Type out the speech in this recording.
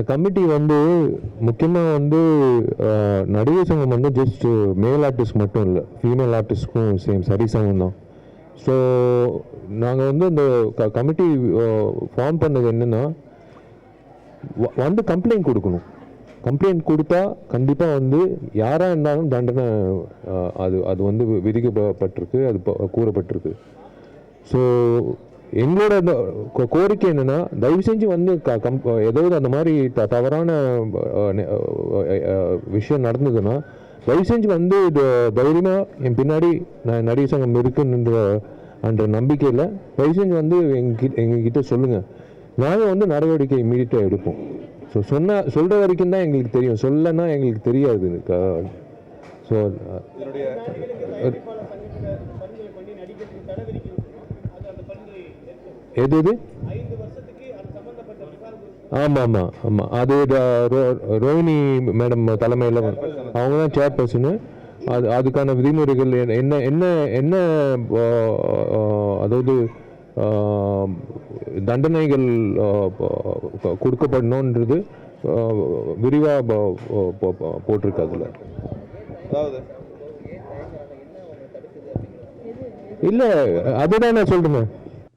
இந்த கமிட்டி வந்து முக்கியமாக வந்து அஹ், நடிகர் சங்கம் வந்து ஜஸ்ட் மேல் ஆர்டிஸ்ட் மட்டும் இல்லை ஃபீமேல் ஆர்டிஸ்ட்க்கும் சேம் சரி சங்கம் தான். ஸோ நாங்கள் வந்து இந்த க கமிட்டி ஃபார்ம் பண்ணது என்னென்னா வ- வந்து கம்ப்ளைண்ட் கொடுக்கணும். கம்ப்ளைண்ட் கொடுத்தா கண்டிப்பாக வந்து யாராக இருந்தாலும் தண்டனை அது அது வந்து விதிக்கப்பட்டிருக்கு அது கூறப்பட்டிருக்கு. ஸோ எங்களோட கோரிக்கை என்னன்னா தயவு செஞ்சு வந்து க கம் ஏதாவது அந்த மாதிரி த தவறான விஷயம் நடந்ததுன்னா தயவு செஞ்சு வந்து இது தைரியமாக என் பின்னாடி நான் நடிகர் சங்கம் இருக்குன்ற என்ற நம்பிக்கையில் தயவு செஞ்சு வந்து எங்ககிட்ட எங்ககிட்ட சொல்லுங்கள் நாங்கள் வந்து நடவடிக்கை இமீடியட்டாக எடுப்போம். ஸோ சொன்ன சொல்கிற வரைக்கும் தான் எங்களுக்கு தெரியும். சொல்லனா எங்களுக்கு தெரியாது. ஸோ எது எது? ஆமாம் ஆமாம் ஆமாம் அது ரோஹிணி மேடம் தலைமையில் அவங்க தான் சேர்பர்சனு அது அதுக்கான விதிமுறைகள் என்ன- என்ன என்ன அதாவது தண்டனைகள் கொடுக்கப்படணுன்றது விரிவாக போட்டிருக்கு அதில். அதாவது? இல்லை அதுதான் நான் சொல்கிறேன்